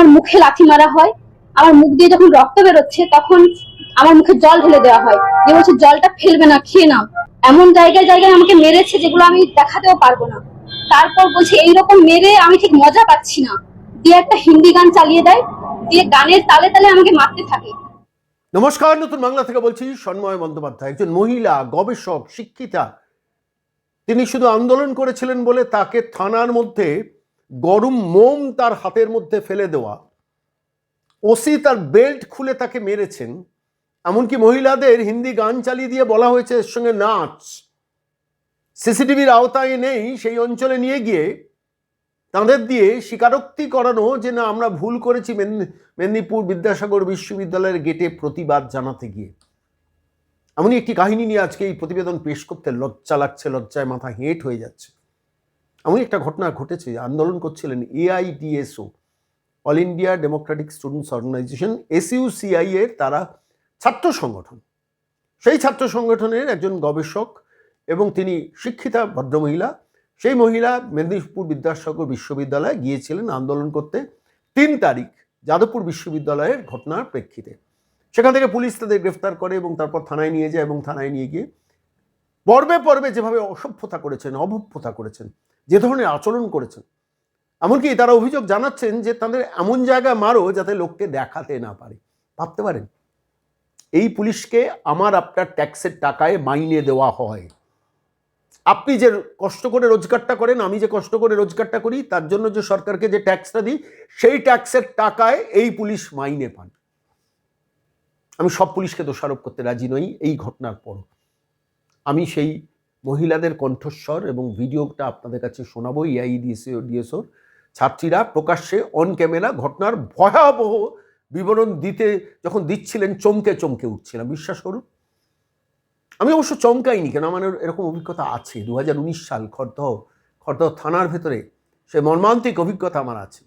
আমার মুখে লাথি মারা হয়, আমার মুখ দিয়ে যখন রক্ত বেরোচ্ছে, তখন আমার মুখে জল ঢেলে দেওয়া হয়। যে বলছে, জলটা ফেলবে না, খেয়ে নাও। এমন জায়গায় জায়গায় আমাকে মেরেছে যেগুলো আমি দেখাতেও পারব না। তারপর বলছে, এইরকম মেরে আমি ঠিক মজা পাচ্ছি না। দিয়ে একটা হিন্দি গান চালিয়ে দেয়, দিয়ে গানের তালে তালে আমাকে মারতে থাকে। নমস্কার, নতুন বাংলা থেকে বলছি সন্ময় বন্দ্যোপাধ্যায়। একজন মহিলা, গবেষক শিক্ষিতা তিনি শুধু আন্দোলন করেছিলেন বলে তাকে থানার মধ্যে গরম মোম তার হাতের মধ্যে ফেলে দেওয়া। ওসি তার বেল্ট খুলে তাকে মেরেছেন। এমনকি মহিলাদের হিন্দি গান চালিয়ে দিয়ে বলা হয়েছে, এর সঙ্গে নাচ। সিসিটিভির আওতায় নেই, সেই অঞ্চলে নিয়ে গিয়ে তাদের দিয়ে স্বীকারোক্তি করানো যে না, আমরা ভুল করেছি মেদিনী- মেদিনীপুর বিদ্যাসাগর বিশ্ববিদ্যালয়ের গেটে প্রতিবাদ জানাতে গিয়ে। এমনই একটি কাহিনী নিয়ে আজকে এই প্রতিবেদন পেশ করতে লজ্জা লাগছে, লজ্জায় মাথা হেঁট হয়ে যাচ্ছে। এমনই একটা ঘটনা ঘটেছে, আন্দোলন করছিলেন AIDSO all India democratic students organization SUCI এর তারা ছাত্র সংগঠন। সেই ছাত্র সংগঠনের একজন গবেষক এবং তিনি শিক্ষিতা ভদ্রমহিলা, সেই মহিলা মেদিনীপুর বিদ্যাসাগর বিশ্ববিদ্যালয়ে গিয়েছিলেন আন্দোলন করতে তিন তারিখ যাদবপুর বিশ্ববিদ্যালয়ের ঘটনার প্রেক্ষিতে। সেখান থেকে পুলিশ তাদের গ্রেফতার করে এবং তারপর থানায় নিয়ে যায় এবং থানায় নিয়ে গিয়ে পর্বে পর্বে যেভাবে অসভ্যতা করেছেন, অভভ্যতা করেছেন যে ধরনের আচরণ করেছেন। এমনকি তারা অভিযোগ জানাচ্ছেন যে তাদের এমন জায়গায় মারো যাতে লোককে দেখাতে না পারে। ভাবতে পারেন, এই পুলিশকে আমার আপনার ট্যাক্সের টাকায় মাইনে দেওয়া হয়। আপনি যে কষ্ট করে রোজগারটা করেন, আমি যে কষ্ট করে রোজগারটা করি, তার জন্য যে সরকারকে যে ট্যাক্সটা দিই, সেই ট্যাক্সের টাকায় এই পুলিশ মাইনে পান। আমি সব পুলিশকে দোষারোপ করতে রাজি নই, এই ঘটনার পর আমি সেই মহিলাদের কণ্ঠস্বর এবং ভিডিওটা আপনাদের কাছে শোনাবো ইআই ডিএসও ডিএসওর ছাত্রীরা। প্রকাশ্যে অন ক্যামেরা ঘটনার ভয়াবহ বিবরণ দিতে যখন দিচ্ছিলেন, চমকে চমকে উঠছিলাম। বিশ্বাস করুন, আমি অবশ্য চমকাইনি, কেন আমার এরকম অভিজ্ঞতা আছে। দু হাজার উনিশ সাল খড়দহ খড়দহ থানার ভেতরে সে মর্মান্তিক অভিজ্ঞতা আমার আছে।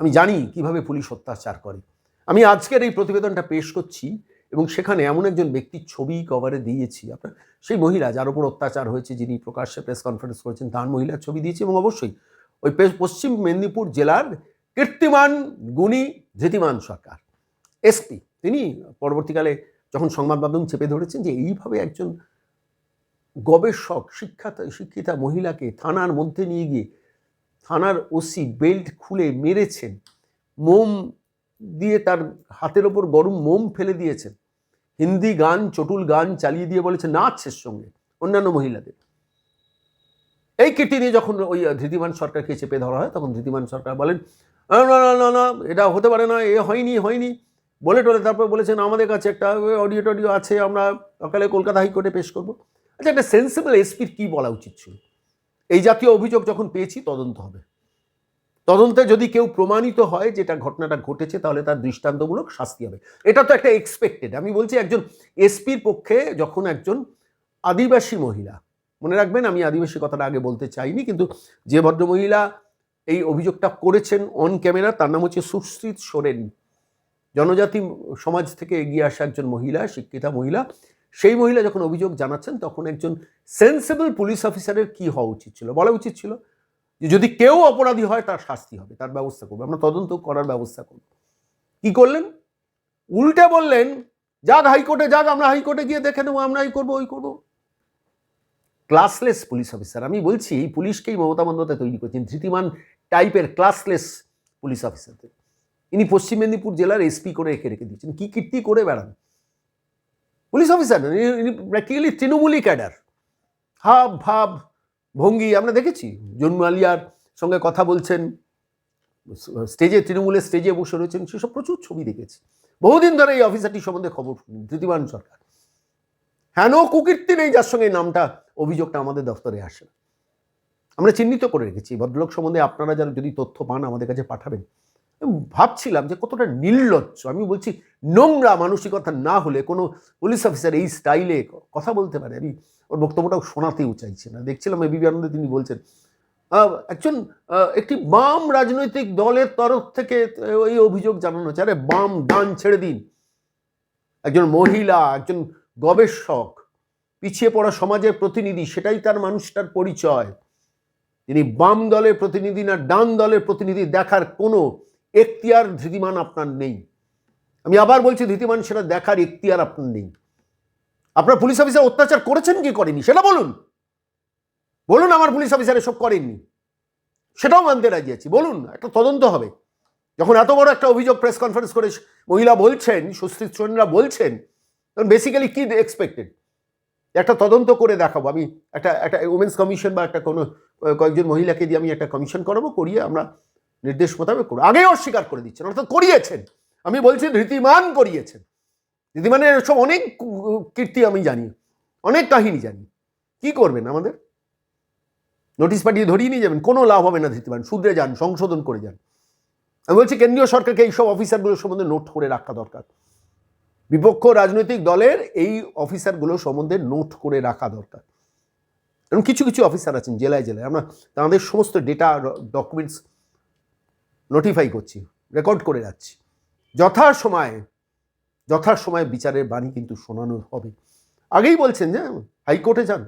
আমি জানি কীভাবে পুলিশ অত্যাচার করে। আমি আজকের এই প্রতিবেদনটা পেশ করছি। এবং সেখানে এমন একজন ব্যক্তির ছবি কভারে দিয়েছি। আপনার সেই মহিলা যার উপর অত্যাচার হয়েছে, যিনি প্রকাশ্যে প্রেস কনফারেন্স করেছেন, তার মহিলার ছবি দিয়েছি এবং অবশ্যই ওই পশ্চিম মেদিনীপুর জেলার কীর্তিমান গুণী ধৃতিমান সরকার এসপি তিনি পরবর্তীকালে যখন সংবাদ মাধ্যম চেপে ধরেছেন যে এইভাবে একজন গবেষক শিক্ষাত শিক্ষিতা মহিলাকে থানার মধ্যে নিয়ে গিয়ে থানার ওসি বেল্ট খুলে মেরেছেন, মোম দিয়ে তার হাতের ওপর গরম মোম ফেলে দিয়েছেন। হিন্দি গান চটুল গান চালিয়ে দিয়ে বলেছে নাচের সঙ্গে অন্যান্য মহিলাদের। এই কেটে নিয়ে যখন ওই ধৃতিমান সরকারকে চেপে ধরা হয় তখন ধৃতিমান সরকার বলেন "আ, না না না না এটা হতে পারে না এ হয়নি হয়নি। বলে টলে তারপর বলেছেন আমাদের কাছে একটা অডিও টডিও আছে আমরা সকালে কলকাতা হাইকোর্টে পেশ করব। আচ্ছা একটা সেন্সিবল এসপির কী বলা উচিত ছিল? এই জাতীয় অভিযোগ যখন পেয়েছি তদন্ত হবে। তদন্তে যদি কেউ প্রমাণিত হয় যেটা ঘটনাটা ঘটেছে, তাহলে তার দৃষ্টান্তমূলক শাস্তি হবে। এটা তো একটা এক্সপেক্টেড আমি বলছি একজন এসপির পক্ষে যখন একজন আদিবাসী মহিলা, মনে রাখবেন আমি আদিবাসী কথাটা আগে বলতে চাইনি, কিন্তু যে ভদ্রমহিলা এই অভিযোগটা করেছেন অন ক্যামেরা তার নাম হচ্ছে সুশ্রীত সোরেন। জনজাতি সমাজ থেকে এগিয়ে আসা একজন মহিলা, শিক্ষিতা মহিলা, সেই মহিলা যখন অভিযোগ জানাচ্ছেন, তখন একজন সেন্সিবল পুলিশ অফিসারের কি হওয়া উচিত ছিল? বলা উচিত ছিল যে যদি কেউ অপরাধী হয়, তার শাস্তি হবে, তার ব্যবস্থা করব। আমরা তদন্ত করার ব্যবস্থা করব। কি করলেন? উল্টে বললেন, যাক হাইকোর্টে যাক, আমরা হাইকোর্টে গিয়ে দেখে নেব আমরা এই করব, ওই করব। Classless police officer. আমি বলছি, এই পুলিশকেই মমতা বন্দ্যোপাধ্যায় তৈরি করছেন, ধৃতিমান টাইপের ক্লাসলেস পুলিশ অফিসারদের। ইনি পশ্চিম মেদিনীপুর জেলার এসপি করে রেখে রেখে দিচ্ছেন কি কীর্তি করে বেড়ান? পুলিশ অফিসার ইনি প্র্যাকটিক্যালি তৃণমূলই ক্যাডার। হাব, ভাব ভঙ্গি, আমরা দেখেছি। জন্মু আলিয়ার সঙ্গে কথা বলছেন, স্টেজে, তৃণমূলের স্টেজে বসে রয়েছেন, সেসব প্রচুর ছবি দেখেছি। বহুদিন ধরে এই অফিসারটি সম্বন্ধে খবর ধৃতিমান সরকার। হেন কুকীর্তি নেই যার সঙ্গে নামটা, অভিযোগটা আমাদের দফতরে আসে আমরা চিহ্নিত করে রেখেছি ভদ্রলোক সম্বন্ধে আপনারা যারা যদি তথ্য পান আমাদের কাছে পাঠাবেন। ভাবছিলাম যে কতটা নির্লজ্জ। আমি বলছি, নোংরা মানসিকতা না হলে, কোনো পুলিশ অফিসার এই স্টাইলে কথা বলতে পারে, আমি ওর বক্তব্যটাও শোনাতেও চাইছি না। দেখছিলাম এবিবি আনন্দে তিনি বলছেন একজন একটি বাম রাজনৈতিক দলের তরফ থেকে এই অভিযোগ জানানো হচ্ছে, আরে, বাম ডান ছেড়ে দিন। একজন মহিলা, একজন গবেষক, পিছিয়ে পড়া সমাজের প্রতিনিধি, সেটাই তার মানুষটার পরিচয়। তিনি বাম দলের প্রতিনিধি না, ডান দলের প্রতিনিধি দেখার কোনো এখতিয়ার ধৃতিমান আপনার নেই। আমি আবার বলছি, ধৃতিমান সেটা দেখার এখতিয়ার আপনার নেই। আপনার পুলিশ অফিসার অত্যাচার করেছেন কি করেনি সেটা বলুন। বলুন, আমার পুলিশ অফিসার এসব করেননি। সেটাও মানতে রাজি আছি। বলুন, একটা তদন্ত হবে। যখন এত বড় একটা অভিযোগ প্রেস কনফারেন্স করে মহিলা বলছেন সুশ্রীত সোরেনরা বলছেন, তখন বেসিক্যালি কি এক্সপেক্টেড একটা তদন্ত করে দেখাবো। আমি একটা একটা উমেন্স কমিশন বা একটা কোনো, কয়েকজন মহিলাকে দিয়ে আমি একটা কমিশন করাবো, করিয়ে আমরা নির্দেশ মোতাবেক করব আগেই অস্বীকার করে দিচ্ছেন, অর্থাৎ করিয়েছেন। আমি বলছি ধৃতিমান করিয়েছেন। ধৃতিমানের সব অনেক কীর্তি আমি জানি, অনেক কাহিনী জানি। কি করবেন আমাদের? নোটিশ পাঠিয়ে ধরিয়ে নিয়ে যাবেন, কোনো লাভ হবে না ধৃতিমান শুধরে যান, সংশোধন করে যান। আমি বলছি কেন্দ্রীয় সরকারকে এইসব অফিসারগুলোর সম্বন্ধে নোট করে রাখা দরকার। বিপক্ষ রাজনৈতিক দলের এই অফিসারগুলো সম্বন্ধে নোট করে রাখা দরকার। এবং কিছু কিছু অফিসার আছেন জেলায় জেলায়। আমরা তাদের সমস্ত ডেটা ডকুমেন্টস নোটিফাই করছি রেকর্ড করে যাচ্ছি। যথা সময়ে যথা সময়ে বিচারের বাণী কিন্তু শোনানো হবে। আগেই বলছেন যে, হাইকোর্টে যান।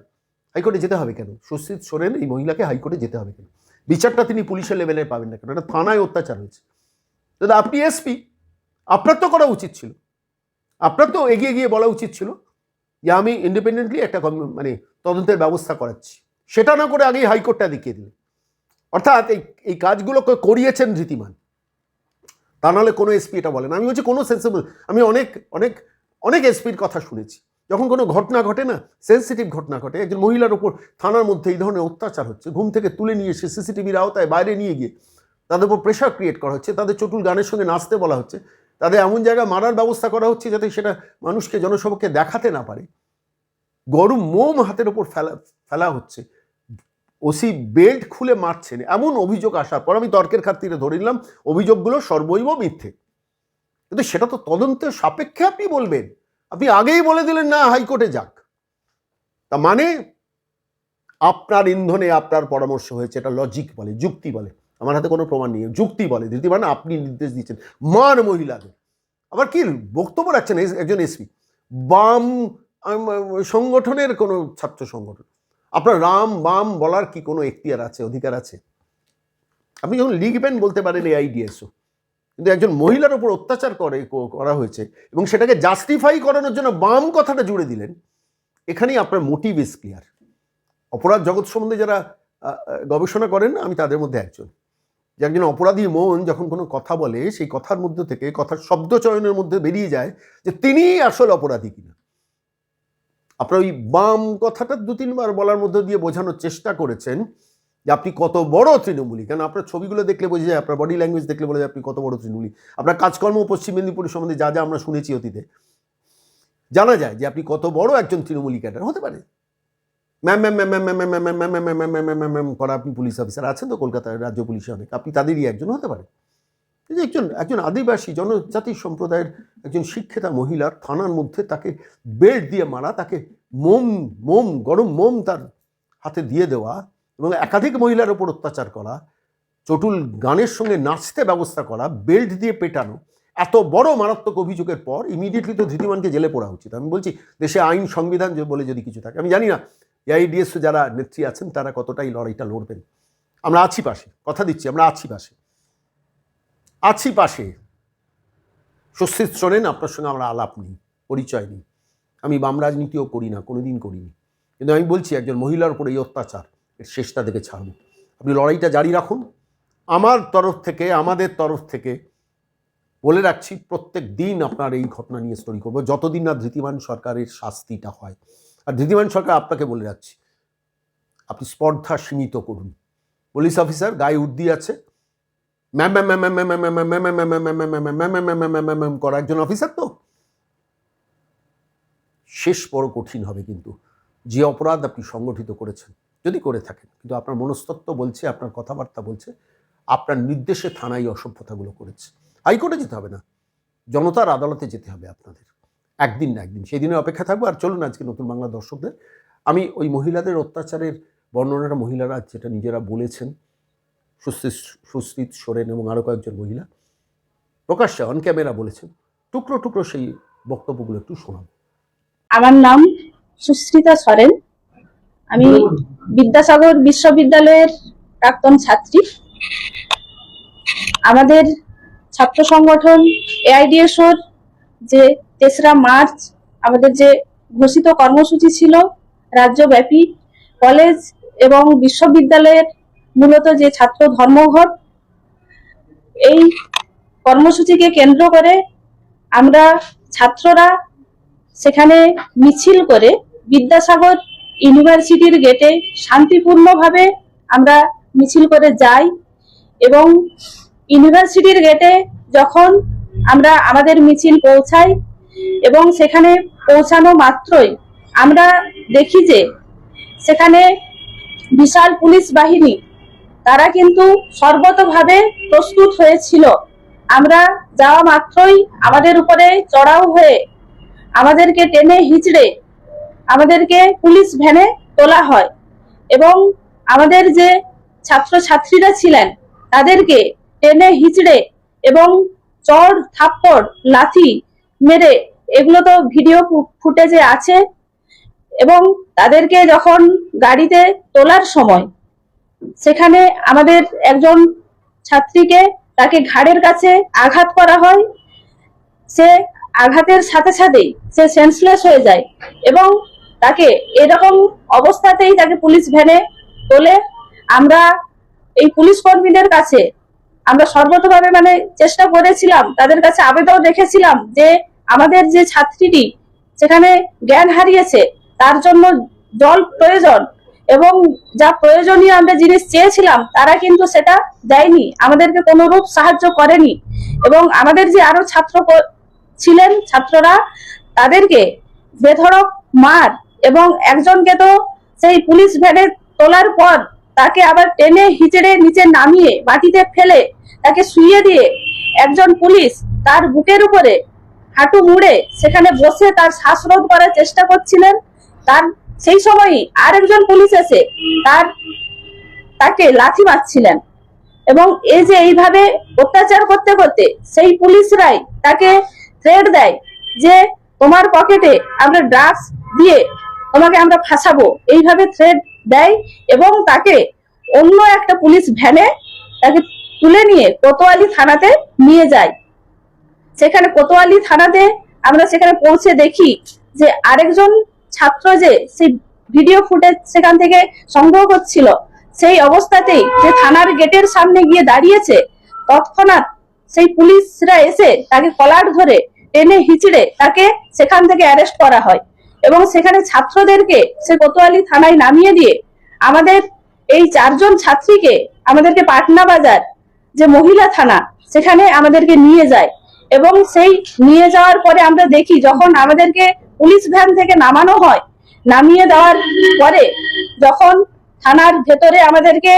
হাইকোর্টে যেতে হবে কেন? সুশ্রিত সোরেন, এই মহিলাকে হাইকোর্টে যেতে হবে কেন? বিচারটা তিনি পুলিশের লেভেলে পাবেন না কেন? এটা থানায় অত্যাচার হয়েছে। দাদা আপনি এসপি আপনার তো করা উচিত ছিল। আপনার তো এগিয়ে গিয়ে বলা উচিত ছিল যে, আমি ইন্ডিপেন্ডেন্টলি একটা মানে তদন্তের ব্যবস্থা করাচ্ছি। সেটা না করে আগেই হাইকোর্টটা দেখিয়ে দিলেন। অর্থাৎ এই এই কাজগুলোকে করিয়েছেন ধৃতিমান তা নাহলে কোনো এসপি এটা বলেন আমি বলছি কোনো সেন্সিবল আমি অনেক অনেক অনেক এসপির কথা শুনেছি। যখন কোনো ঘটনা ঘটে না সেন্সিটিভ ঘটনা ঘটে, একজন মহিলার ওপর থানার মধ্যে এই ধরনের অত্যাচার হচ্ছে, ঘুম থেকে তুলে নিয়ে এসে সিসিটিভির আওতায় বাইরে নিয়ে গিয়ে তাদের উপর প্রেশার ক্রিয়েট করা হচ্ছে, তাদের চটুল গানের সঙ্গে নাচতে বলা হচ্ছে, তাদের এমন জায়গায় মারার ব্যবস্থা করা হচ্ছে যাতে সেটা মানুষকে জনসভাকে দেখাতে না পারে। গরম মোম হাতের ওপর ফেলা ফেলা হচ্ছে। ওসি বেল্ট খুলে মারছেন, এমন অভিযোগ আসার পর আমি তর্কের খাতিরে ধরে নিলাম, অভিযোগগুলো সর্বৈব মিথ্যে। কিন্তু সেটা তো তদন্তের সাপেক্ষে আপনি বলবেন। আপনি আগেই বলে দিলেন, না, হাইকোর্টে যাক। তা মানে আপনার ইন্ধনে আপনার পরামর্শ হয়েছে, এটা লজিক বলে, যুক্তি বলে। আমার হাতে কোনো প্রমাণ নেই, যুক্তি বলে। দিদি মানে আপনি নির্দেশ দিচ্ছেন মান মহিলাদের আবার কি বক্তব্য রাখছেন একজন এসপি? বাম সংগঠনের কোনো ছাত্র সংগঠন। আপনার রাম, বাম বলার কি কোনো এখতিয়ার আছে, অধিকার আছে? আপনি যখন লিখবেন বলতে পারেন এই আইডিএসও, কিন্তু একজন মহিলার উপর অত্যাচার করে করা হয়েছে, এবং সেটাকে জাস্টিফাই করানোর জন্য বাম কথাটা জুড়ে দিলেন, এখানেই আপনার মোটিভ ইজ ক্লিয়ার অপরাধ জগৎ সম্বন্ধে যারা গবেষণা করেন, আমি তাদের মধ্যে একজন। যে একজন অপরাধী মন যখন কোনো কথা বলে, সেই কথার মধ্যে থেকে, কথার শব্দ চয়নের মধ্যে বেরিয়ে যায় যে, তিনিই আসল অপরাধী কিনা। আপনার ওই বাম কথাটা দু তিনবার বলার মধ্যে দিয়ে বোঝানোর চেষ্টা করেছেন যে আপনি কত বড় তৃণমূলী কেন আপনার ছবিগুলো দেখলে বোঝা যায় আপনার বডি ল্যাঙ্গুয়েজ দেখলে বলা যায় আপনি কত বড় তৃণমূলী আপনার কাজকর্ম পশ্চিম মেদিনীপুর সম্বন্ধে যা যা আমরা শুনেছি অতীতে জানা যায় যে আপনি কত বড় একজন তৃণমূলী ক্যাডার হতে পারে ma'am ma'am ma'am ma'am ma'am ma'am ma'am ma'am ma'am ma'am ma'am ma'am ma'am ma'am ma'am করা আপনি পুলিশ অফিসার আছেন তো কলকাতায় রাজ্য পুলিশে অনেক আপনি তাদেরই একজন হতে পারে যে একজন একজন আদিবাসী জনজাতি সম্প্রদায়ের একজন শিক্ষিতা মহিলার থানার মধ্যে তাকে বেল্ট দিয়ে মারা, তাকে মোম মোম, গরম মোম তার হাতে দিয়ে দেওয়া এবং একাধিক মহিলার ওপর অত্যাচার করা, চটুল গানের সঙ্গে নাচতে ব্যবস্থা করা, বেল্ট দিয়ে পেটানো, এত বড় মারাত্মক অভিযোগের পর ইমিডিয়েটলি তো ধৃতিমানকে জেলে পড়া উচিত। আমি বলছি, দেশে আইন, সংবিধান বলে যদি কিছু থাকে, আমি জানি না এআইডিএস যারা নেত্রী আছেন তারা কতটাই লড়াইটা লড়বেন। আমরা আছি পাশে, কথা দিচ্ছি, আমরা আছি পাশে। আছি পাশে। সুস্থিত শোনেন, আপনার সঙ্গে আমরা আলাপ নিই, পরিচয় নিই। আমি বাম রাজনীতিও করি না, কোনোদিন করিনি। কিন্তু আমি বলছি, একজন মহিলার উপর এই অত্যাচার, এর শেষটা থেকে ছাড়ব। আপনি লড়াইটা জারি রাখুন। আমার তরফ থেকে, আমাদের তরফ থেকে বলে রাখছি, প্রত্যেক দিন আপনার এই ঘটনা নিয়ে স্টোরি করব। যতদিন না ধৃতিমান সরকারের শাস্তিটা হয়। আর ধৃতিমান সরকার, আপনাকে বলে রাখছি, আপনি স্পর্ধা সীমিত করুন। পুলিশ অফিসার, গায়ে উর্দি আছে ma'am ma'am ma'am ma'am ma'am ma'am ma'am ma'am ma'am ma'am ma'am ma'am করা একজন অফিসার তো শেষ বড় কঠিন হবে কিন্তু যে অপরাধ আপনি সংগঠিত করেছেন যদি করে থাকেন কিন্তু আপনার মনস্তত্ব বলছে আপনার কথাবার্তা বলছে আপনার নির্দেশে থানায় অসভ্যতাগুলো করেছে হাইকোর্টে যেতে হবে না জনতার আদালতে যেতে হবে আপনাদের একদিন না একদিন সেই দিনের অপেক্ষা থাকব আর চলুন আজকে নতুন বাংলা দর্শকদের আমি ওই মহিলাদের অত্যাচারের বর্ণনাটা মহিলারা যেটা নিজেরা বলেছেন সুস্থিত সোরেন এবং আরও কয়েকজন মহিলা প্রকাশ্যে অন ক্যামেরা বলেছেন। টুকরো টুকরো সেই বক্তব্যগুলো একটু শোনাবো। আমার নাম সুস্মিতা সরেন। আমি বিদ্যাসাগর বিশ্ববিদ্যালয়ের প্রাক্তন ছাত্রী। আমাদের ছাত্র সংগঠন এআইডিএসওর যে তেসরা মার্চ, আমাদের যে ঘোষিত কর্মসূচি ছিল, রাজ্যব্যাপী কলেজ এবং বিশ্ববিদ্যালয়ের মূলত যে ছাত্র ধর্মঘট, এই কর্মসূচিকে কেন্দ্র করে আমরা ছাত্ররা সেখানে মিছিল করে বিদ্যাসাগর ইউনিভার্সিটির গেটে শান্তিপূর্ণভাবে আমরা মিছিল করে যাই এবং ইউনিভার্সিটির গেটে যখন আমরা আমাদের মিছিল পৌঁছাই এবং সেখানে পৌঁছানো মাত্রই আমরা দেখি যে সেখানে বিশাল পুলিশ বাহিনী তারা কিন্তু সর্বতভাবে প্রস্তুত হয়েছিল। আমরা যাওয়া মাত্রই আমাদের উপরে চড়াও হয়ে আমাদেরকে টেনে হিচড়ে আমাদেরকে পুলিশ ভ্যানে তোলা হয় এবং আমাদের যে ছাত্র ছাত্রীরা ছিলেন, তাদেরকে টেনে হিচড়ে এবং চড়, থাপ্পড়, লাথি মেরে এগুলো তো ভিডিও ফুটেজে আছে এবং তাদেরকে যখন গাড়িতে তোলার সময় সেখানে আমাদের একজন ছাত্রীকে তাকে ঘাড়ের কাছে আঘাত করা হয়। সে আঘাতের সাথে সাথেই সে সেন্সলেস হয়ে যায় এবং তাকে এরকম অবস্থাতেই তাকে পুলিশ ভ্যানে তোলে। আমরা এই পুলিশ কর্মীদের কাছে আমরা সর্বতভাবে মানে চেষ্টা করেছিলাম, তাদের কাছে আবেদন রেখেছিলাম যে আমাদের যে ছাত্রীটি সেখানে জ্ঞান হারিয়েছে, তার জন্য জল প্রয়োজন। এবং যা প্রয়োজনীয় আমরা জিনিস চেয়েছিলাম, তারা কিন্তু সেটা দেয়নি, আমাদেরকে কোনো রূপ সাহায্য করেনি। এবং আমাদের যে আরও ছাত্র ছিলেন, ছাত্ররা, তাদেরকে বেধড়ক মার এবং একজনকে তো সেই পুলিশ ভ্যানে তোলার পর তাকে আবার টেনে হিচড়ে নিচে নামিয়ে মাটিতে ফেলে তাকে শুইয়ে দিয়ে একজন পুলিশ তার বুকের উপরে হাঁটু মুড়ে সেখানে বসে তার শ্বাসরোধ করার চেষ্টা করছিলেন। তার সেই সময়ই আরেকজন পুলিশ এসে তার, তাকে লাথি মারছিলেন। এবং এই যে এইভাবে অত্যাচার করতে করতে সেই পুলিশরাই তাকে থ্রেড দেয় যে তোমার পকেটে আমরা ড্রাগস দিয়ে তোমাকে আমরা ফাঁসাবো। এইভাবে থ্রেড দেয় এবং তাকে অন্য একটা পুলিশ ভ্যানে তাকে তুলে নিয়ে কোতোয়ালি থানাতে নিয়ে যায়। সেখানে কোতোয়ালি থানাতে আমরা সেখানে পৌঁছে দেখি যে আরেকজন ছাত্র যে সেই ভিডিও ফুটেজ সেখান থেকে সংগ্রহ করছিল, সেই অবস্থাতেই যে থানার গেটের সামনে গিয়ে দাঁড়িয়েছে, তৎক্ষণাৎ সেই পুলিশরা এসে তাকে কলার ধরে টেনে হিচড়ে তাকে সেখান থেকে অ্যারেস্ট করা হয় এবং সেখানে ছাত্রদেরকে সে কোতোয়ালি থানায় নামিয়ে দিয়ে আমাদের এই চারজন ছাত্রীকে আমাদেরকে পাটনা বাজার যে মহিলা থানা, সেখানে আমাদেরকে নিয়ে যায় এবং সেই নিয়ে যাওয়ার পরে আমরা দেখি যখন আমাদেরকে পুলিশ ভ্যান থেকে নামানো হয়, নামিয়ে দেওয়ার পরে যখন থানার ভেতরে আমাদেরকে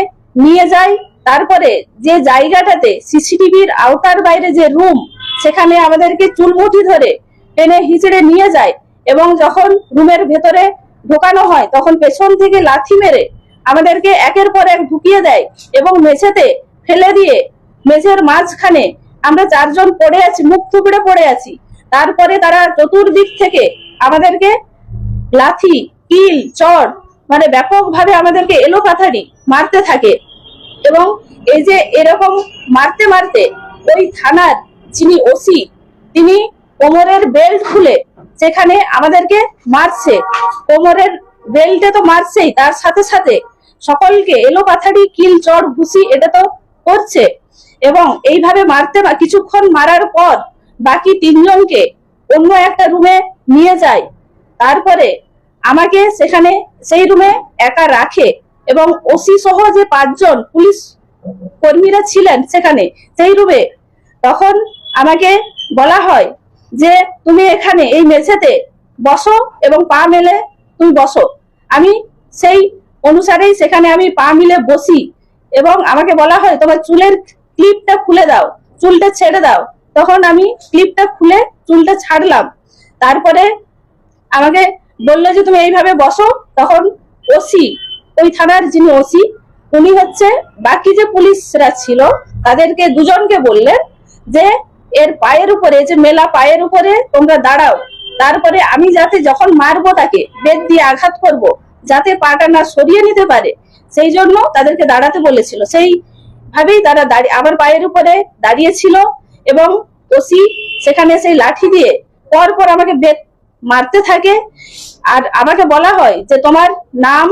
নিয়ে যায়, তারপরে যে জায়গাটাতে সিসিটিভির আওতার বাইরে যে রুম, সেখানে আমাদেরকে চুলমুঠি ধরে টেনে হিচড়ে নিয়ে যায় এবং যখন রুমের ভেতরে ঢোকানো হয়, তখন পেছন থেকে লাথি মেরে আমাদেরকে একের পর এক ঢুকিয়ে দেয় এবং মেঝেতে ফেলে দিয়ে, মেঝের মাঝখানে আমরা চারজন পড়ে আছি, মুখ থুবড়ে পড়ে আছি। তারপরে তারা চতুর্দিক থেকে আমাদেরকে লাথি, কিল চড় মানে ব্যাপকভাবে আমাদেরকে এলোপাথারি মারতে থাকে। এবং এই যে এরকম মারতে মারতে ওই থানার যিনি ওসি, তিনি কোমরের বেল্ট খুলে সেখানে আমাদেরকে মারছে। কোমরের বেল্টে তো মারছেই, তার সাথে সাথে সকলকে এলোপাথারি, কিল চড় ঘুষি, এটা তো করছে। এবং এইভাবে মারতে কিছুক্ষণ মারার পর বাকি তিনজনকে অন্য একটা রুমে নিয়ে যায়। তারপরে আমাকে সেখানে, সেই রুমে একা রাখে এবং ওসি সহ যে পাঁচজন পুলিশ কর্মীরা ছিলেন সেখানে, সেই রুমে তখন আমাকে বলা হয় যে, তুমি এখানে এই মেঝেতে বসো এবং পা মেলে তুমি বসো। আমি সেই অনুসারেই সেখানে আমি পা মিলে বসি এবং আমাকে বলা হয়, তোমার চুলের ক্লিপটা খুলে দাও, চুলটা ছেড়ে দাও। তখন আমি ক্লিপটা খুলে চুলটা ছাড়লাম। তারপরে আমাকে বলল যে, তুমি এইভাবে বসো। তখন ওসি, ওই থানার যিনি ওসি, উনি হচ্ছে বাকি যে পুলিশরা ছিল, তাদেরকে দুজনকে বললেন যে, এর পায়ের উপরে যে মেলা পায়ের উপরে তোমরা দাঁড়াও। তারপরে আমি যাতে যখন মারবো তাকে, বেদ দিয়ে আঘাত করব, যাতে পাটা না সরিয়ে নিতে পারে। সেই জন্য তাদেরকে দাঁড়াতে বলেছিল। সেই ভাবেই তারা আমার পায়ের উপরে দাঁড়িয়েছিল এবং ওসি সেখানে সেই লাঠি দিয়ে পর পর আমাকে বেত মারতে থাকে। আর আমাকে বলা হয় যে, তোমার নাম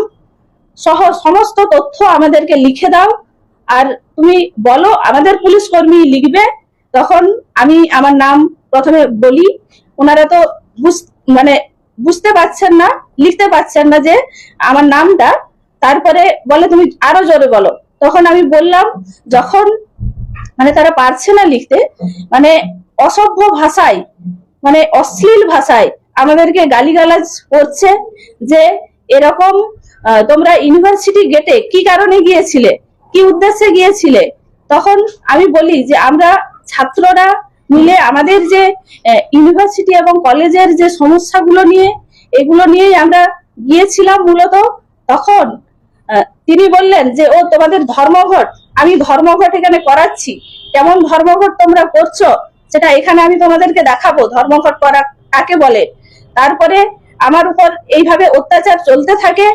সহ সমস্ত তথ্য আমাদেরকে লিখে দাও। আর তুমি বলো, আমাদের পুলিশ কর্মী লিখবে। তখন আমি আমার নাম প্রথমে বলি। ওনারা তো মানে বুঝতে পারছেন না, লিখতে পারছেন না যে আমার নামটা। তারপরে বলে, তুমি আরও জোরে বলো। তখন আমি বললাম, যখন মানে তারা পারছে না লিখতে। মানে অসভ্য ভাষায় মানে অশ্লীল ভাষায় আমাদেরকে গালিগালাজ করছে যে এরকম তোমরা ইউনিভার্সিটি গেটে কি কারণে গিয়েছিলে? কি উদ্দেশ্যে গিয়েছিলে? তখন আমি বলি যে আমরা ছাত্ররা মিলে আমাদের যে ইউনিভার্সিটি এবং কলেজের যে সমস্যাগুলো নিয়ে, এগুলো নিয়েই আমরা গিয়েছিলাম মূলত। তখন তিনি বললেন যে, ও, তোমাদের ধর্মঘট আমি ধর্মঘট এখানে করাচ্ছি। কেমন ধর্মঘট তোমরা করছ, সেটা এখানে আমি তোমাদেরকে দেখাবো। ধর্মঘট করা কাকে বলে? তারপরে আমার উপর এইভাবে অত্যাচার চলতে থাকে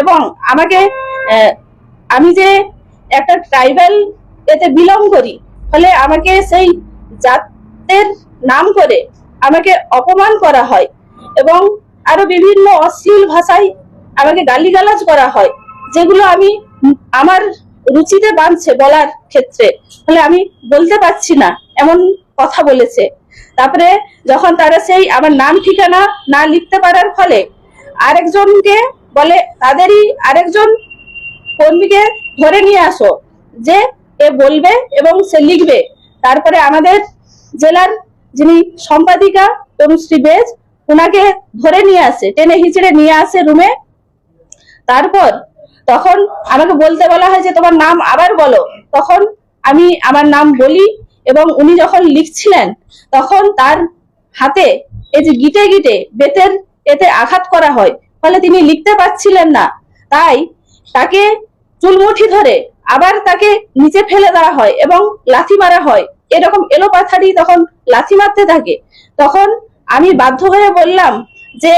এবং আমাকে আমি যে একটা ট্রাইবাল এতে বিলং করি, ফলে আমাকে সেই জাতের নাম করে আমাকে অপমান করা হয় এবং আরও বিভিন্ন অশ্লীল ভাষায় আমাকে গালিগালাজ করা হয়, যেগুলো আমি আমার রুচিতে বাঁধছে বলার ক্ষেত্রে। ফলে আমি বলতে পারছি না, এমন কথা বলেছে। তারপরে যখন তারা সেই আমার নাম ঠিকানা না লিখতে পারার ফলে আরেকজনকে বলে, তাদেরই আরেকজন কর্মীকে ধরে নিয়ে আসো, যে এ বলবে এবং সে লিখবে। তারপরে আমাদের জেলার যিনি সম্পাদিকা তনুশ্রী বেজ ওনাকে ধরে নিয়ে আসে, টেনে হিচড়ে নিয়ে আসে রুমে তারপর তখন আমাকে বলতে বলা হয় যে, তোমার নাম আবার বলো। তখন আমি আমার নাম বলি এবং উনি যখন লিখছিলেন, তখন তার হাতে এই যে গিটে গিটে বেতের এতে আঘাত করা হয়, ফলে তিনি লিখতে পারছিলেন না। তাই তাকে চুলমুঠি ধরে আবার তাকে নিচে ফেলে দেওয়া হয় এবং লাথি মারা হয়। এরকম এলোপাথারি তখন লাথি মারতে থাকে। তখন আমি বাধ্য হয়ে বললাম যে,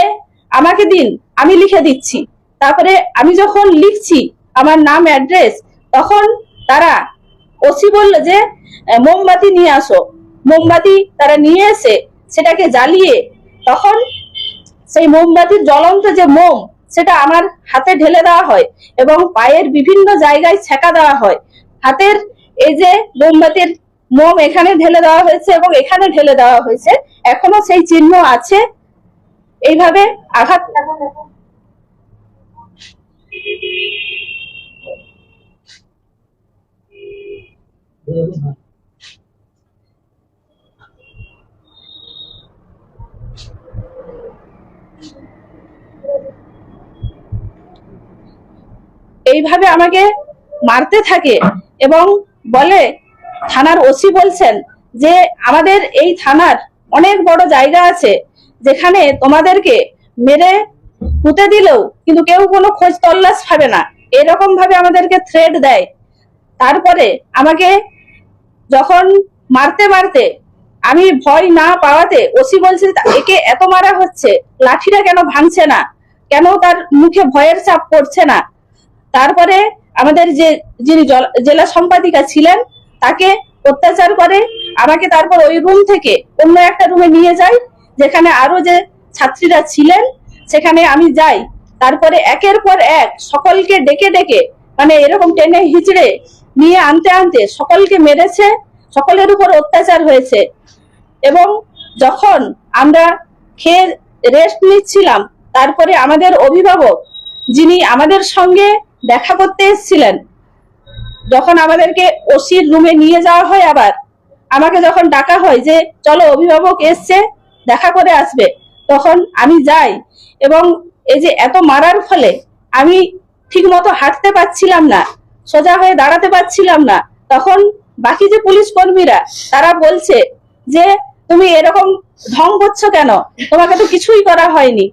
আমাকে দিন, আমি লিখে দিচ্ছি। তারপরে আমি যখন লিখছি আমার নাম অ্যাড্রেস তখন তারা ওসি বলল যে, মোমবাতি নিয়ে আসো। মোমবাতি তারা নিয়ে এসে সেটাকে জ্বালিয়ে তখন সেই মোমবাতির জ্বলন্ত যে মোম, সেটা আমার হাতে ঢেলে দেওয়া হয় এবং পায়ের বিভিন্ন জায়গায় ছেঁকা দেওয়া হয়। হাতের এই যে মোমবাতির মোম এখানে ঢেলে দেওয়া হয়েছে এবং এখানে ঢেলে দেওয়া হয়েছে। এখনও সেই চিহ্ন আছে। এইভাবে আঘাত এইভাবে আমাকে মারতে থাকে এবং বলে, থানার ওসি বলছেন যে আমাদের এই থানার অনেক বড় জায়গা আছে যেখানে তোমাদেরকে মেরে পুঁতে দিলেও কিন্তু কেউ কোনো খোঁজ তল্লাশ পাবে না। এরকম ভাবে আমাদেরকে থ্রেড দেয়। তারপরে আমাকে যখন মারতে মারতে আমি ভয় না পাওয়াতে ওসি বলছে একে এত মারা হচ্ছে, লাঠিটা কেন ভাঙছে না? কেন তার মুখে ভয়ের চাপ পড়ছে না? তারপরে আমাদের যে, যিনি জল- জেলা সম্পাদিকা ছিলেন, তাকে অত্যাচার করে, আমাকে তারপর ওই রুম থেকে অন্য একটা রুমে নিয়ে যায়, যেখানে আরও যে ছাত্রীরা ছিলেন সেখানে আমি যাই। তারপরে একের পর এক সকলকে ডেকে ডেকে মানে এরকম টেনে হিচড়ে নিয়ে আনতে আনতে সকলকে মেরেছে, সকলের উপর অত্যাচার হয়েছে। এবং যখন আমরা খেয়ে রেস্ট নিচ্ছিলাম, তারপরে আমাদের অভিভাবক যিনি আমাদের সঙ্গে দেখা করতে এসেছিলেন, যখন আমাদেরকে ওসির রুমে নিয়ে যাওয়া হয় আবার, আমাকে যখন ডাকা হয় যে, চলো অভিভাবক এসছে, দেখা করে আসবে। তখন আমি যাই এবং এই যে এত মারার ফলে আমি ঠিক মতো হাঁটতে পারছিলাম না, সোজা হয়ে দাঁড়াতে পারছিলাম না। তখন বাকি যে পুলিশ কর্মীরা, তারা বলছে যে, তুমি এরকম ঢং করছ কেন? তোমাকে তো কিছুই করা হয়নি।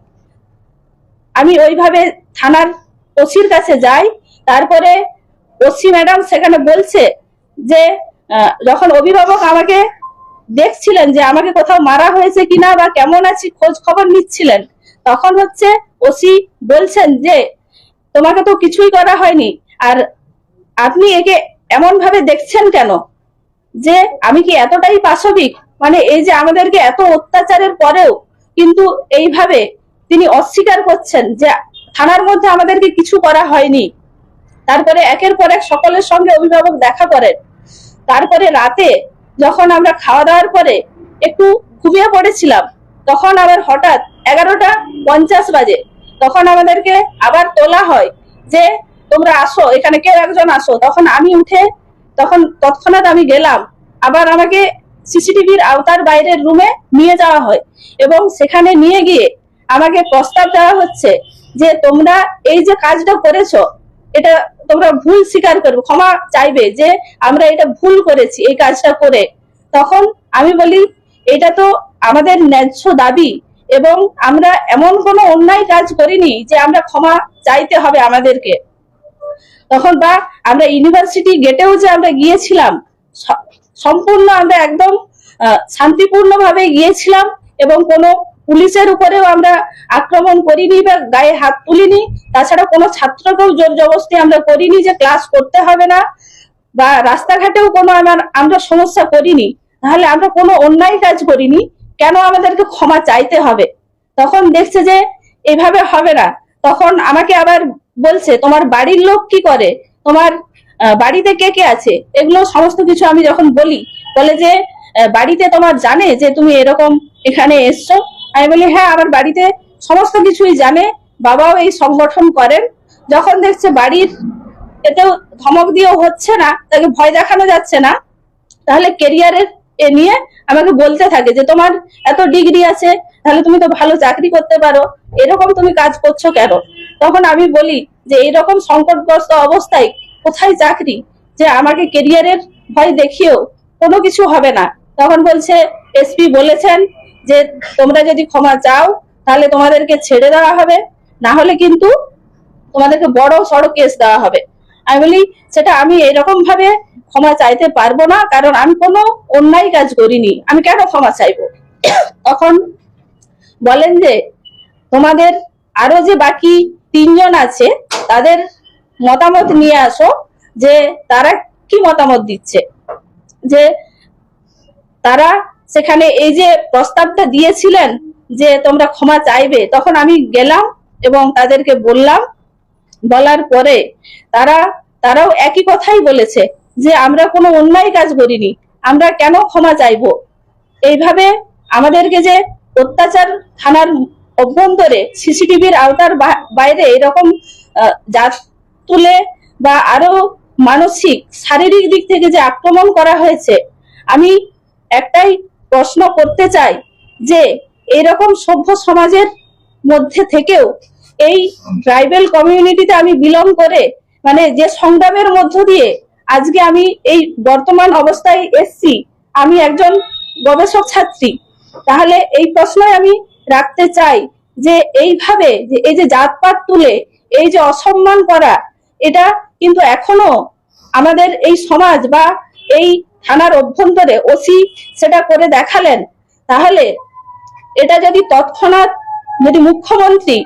আমি ওইভাবে থানার ওসির কাছে যাই। তারপরে ওসি ম্যাডাম সেখানে বলছে যে যখন অভিভাবক আমাকে দেখছিলেন যে আমাকে কোথাও মারা হয়েছে কিনা বা কেমন আছি, খোঁজ খবর নিচ্ছিলেন। তখন হচ্ছে ওসি বলছেন যে, তোমাকে তো কিছুই করা হয়নি, আর আপনি একে এমন ভাবে দেখছেন কেন? যে আমি কি এতটাই পাশবিক? মানে এই যে আমাদেরকে এত অত্যাচারের পরেও কিন্তু এইভাবে তিনি অস্বীকার করছেন যে থানার মধ্যে আমাদেরকে কিছু করা হয়নি। তারপরে একের পর এক সকলের সঙ্গে অভিভাবক দেখা করেন। তারপরে রাতে যখন আমরা খাওয়া দাওয়ার পরে একটু ঘুমিয়ে পড়েছিলাম, তখন আবার হঠাৎ এগারোটা পঞ্চাশ বাজে। তখন আমাদেরকে আবার তোলা হয় যে, তোমরা আসো, এখানে কেউ একজন আসো। তখন আমি উঠে, তখন তৎক্ষণাৎ আমি গেলাম। আবার আমাকে সিসিটিভির আওতার বাইরের রুমে নিয়ে যাওয়া হয় এবং সেখানে নিয়ে গিয়ে আমাকে প্রস্তাব দেওয়া হচ্ছে যে, তোমরা এই যে কাজটা করেছ এটা তোমরা ভুল স্বীকার করবে, ক্ষমা চাইবে যে আমরা এটা ভুল করেছি, এই কাজটা করে। তখন আমি বলি, এটা তো আমাদের ন্যায্য দাবি এবং আমরা এমন কোনো অন্যায় কাজ করিনি যে আমরা ক্ষমা চাইতে হবে আমাদেরকে। তখন বা আমরা ইউনিভার্সিটি গেটেও যে আমরা গিয়েছিলাম সম্পূর্ণ আমরা একদম শান্তিপূর্ণ ভাবে গিয়েছিলাম এবং কোনো পুলিশের উপরেও আমরা আক্রমণ করিনি বা গায়ে হাত তুলিনি। তাছাড়া কোনো ছাত্রকেও জোর জবস্তি আমরা করিনি যে ক্লাস করতে হবে না বা রাস্তাঘাটেও কোনো আমার, আমরা সমস্যা করিনি। তাহলে আমরা কোনো অন্যায় কাজ করিনি। কেন আমাদেরকে ক্ষমা চাইতে হবে? তখন দেখছে যে এভাবে হবে না। তখন আমাকে আবার বলছে, তোমার বাড়ির লোক কি করে? তোমার বাড়িতে কে কে আছে? এগুলো সমস্ত কিছু আমি যখন বলি, বলে যে বাড়িতে তোমার জানে যে তুমি এরকম এখানে এসছো? আমি বলি হ্যাঁ আমার বাড়িতে সমস্ত কিছুই জানে। বাবাও এই সংগঠন করেন। যখন দেখছে বাড়ির এতেও ধমক দিয়েও হচ্ছে না, তাকে ভয় দেখানো যাচ্ছে না, তাহলে কেরিয়ারের এ নিয়ে আমাকে বলতে থাকে যে, তোমার এত ডিগ্রি আছে, তাহলে তুমি তো ভালো চাকরি করতে পারো। এরকম তুমি কাজ করছ কেন? তখন আমি বলি যে এরকম সংকটগ্রস্ত অবস্থায় কোথায় চাকরি? যে, আমাকে কেরিয়ারের ভয় দেখিয়েও কোনো কিছু হবে না। তখন বলছে, এসপি বলেছেন যে তোমরা যদি ক্ষমা চাও, তাহলে তোমাদেরকে ছেড়ে দেওয়া হবে। না হলে কিন্তু তোমাদেরকে বড় সড়ো কেস দেওয়া হবে। আমি বলি, সেটা আমি এরকম ভাবে ক্ষমা চাইতে পারব না, কারণ আমি কোনো অন্যায় কাজ করিনি। আমি কেন ক্ষমা চাইব? তখন বলেন যে, তোমাদের আরও যে বাকি তিনজন আছে, তাদের মতামত নিয়ে আসো, যে তারা কি মতামত দিচ্ছে? যে তারা সেখানে এই যে প্রস্তাবটা দিয়েছিলেন যে তোমরা ক্ষমা চাইবে, তখন আমি গেলাম এবং তাদেরকে বললাম, বলার পরে তারা, তারাও একই কথাই বলেছে যে আমরা কোনো অন্যায় কাজ করিনি, আমরা কেন ক্ষমা চাইব? এইভাবে আমাদেরকে যে অত্যাচার থানার অভ্যন্তরে সিসিটিভির আওতার বাইরে এরকম জাত তুলে বা আরও মানসিক, শারীরিক দিক থেকে যে আক্রমণ করা হয়েছে, আমি একটাই প্রশ্ন করতে চাই যে এরকম সভ্য সমাজের মধ্যে থেকেও এই ট্রাইবেল কমিউনিটিতে আমি বিলং করে মানে যে সংগ্রামের মধ্য দিয়ে আজকে আমি এই বর্তমান অবস্থায় এসছি, আমি একজন গবেষক ছাত্রী, তাহলে এই প্রশ্নই আমি রাখতে চাই যে এইভাবে যে এই যে জাতপাত তুলে, এই যে অসম্মান করা, এটা কিন্তু এখনও আমাদের এই সমাজ বা এই থানার অভ্যন্তরে ওসি সেটা করে দেখালেন, তাহলে এটা যদি তৎক্ষণাৎ যদি মুখ্যমন্ত্রী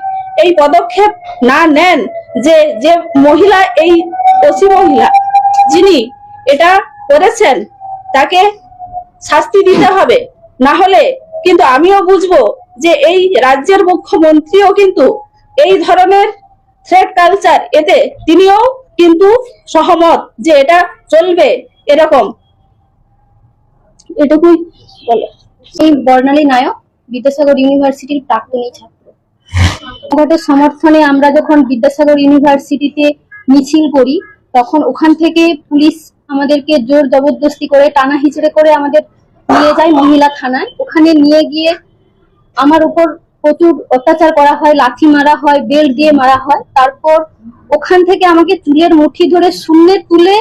এই পদক্ষেপ না নেন যে যে মহিলা, এই ওসি মহিলা যিনি এটা করেছেন, তাকে শাস্তি দিতে হবে। না হলে কিন্তু আমিও বুঝব যে এই রাজ্যের মুখ্যমন্ত্রীও কিন্তু এই ধরনের থ্রেড কালচার এতে তিনিও কিন্তু সহমত যে এটা চলবে এরকম। এটুকুই বলে। এই বর্ণালী নায়ক বিদ্যাসাগর ইউনিভার্সিটির প্রাক্তনী ছাত্র। সংগঠনের সমর্থনে আমরা যখন বিদ্যাসাগর ইউনিভার্সিটিতে মিছিল করি, তখন ওখান থেকে পুলিশ আমাদেরকে জোর জবরদস্তি করে টানা হিচড়ে করে আমাদের নিয়ে যায় মহিলা থানায়। ওখানে নিয়ে গিয়ে আমার উপর প্রচুর অত্যাচার করা হয়, লাথি মারা হয় বেল্ট দিয়ে মারা হয়। তারপর ওখান থেকে আমাকে চুলের মুঠি ধরে শূন্যে তুলে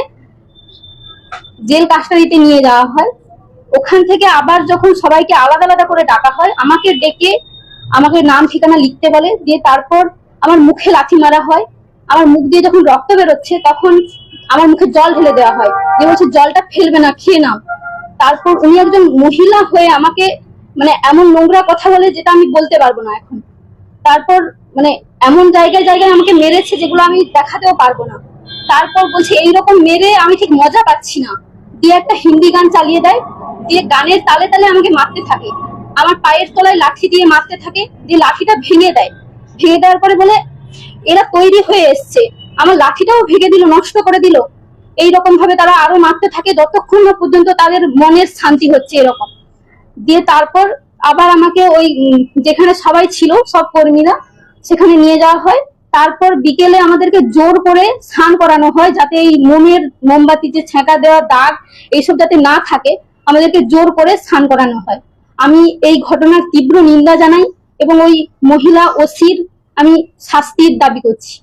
জেল কাস্টাডিতে নিয়ে যাওয়া হয়। ওখান থেকে আবার যখন সবাইকে আলাদা আলাদা করে ডাকা হয়, আমাকে ডেকে আমাকে নাম ঠিকানা লিখতে বলে, দিয়ে তারপর আমার মুখে লাথি মারা হয়। আমার মুখ দিয়ে যখন রক্ত বেরোচ্ছে, তখন আমার মুখে জল ঢেলে দেওয়া হয়। যে বলছে, জলটা ফেলবে না, খেয়ে নাও। তারপর উনি একজন মহিলা হয়ে আমাকে মানে এমন নোংরা কথা বলে যেটা আমি বলতে পারব না এখন। তারপর মানে এমন জায়গায় জায়গায় আমাকে মেরেছে যেগুলো আমি দেখাতেও পারব না। তারপর বলছে, এইরকম মেরে আমি ঠিক মজা পাচ্ছি না। দিয়ে একটা হিন্দি গান চালিয়ে দেয়। দিয়ে গানের তালে তালে আমাকে মারতে থাকে। আমার পায়ের তলায় লাঠি দিয়ে মারতে থাকে, দিয়ে লাঠিটা ভেঙে দেয়। ভেঙে দেওয়ার পরে বলে, এরা তৈরি হয়ে এসছে। আমার লাঠিটাও ভেঙে দিল, নষ্ট করে দিল। এইরকম ভাবে তারা আরও মারতে থাকে, যতক্ষণ না পর্যন্ত তাদের মনের শান্তি হচ্ছে এরকম। দিয়ে তারপর আবার আমাকে ওই যেখানে সবাই ছিল, সব কর্মীরা সেখানে নিয়ে যাওয়া হয়। তারপর বিকেলে আমাদেরকে জোর করে স্নান করানো হয়, যাতে এই মোমের মোমবাতি যে ছেঁকা দেওয়া দাগ, এইসব যাতে না থাকে। আমাদেরকে জোর করে স্নান করানো হয়। আমি এই ঘটনার তীব্র নিন্দা জানাই এবং ওই মহিলা ওসির আমি শাস্তির দাবি করছি।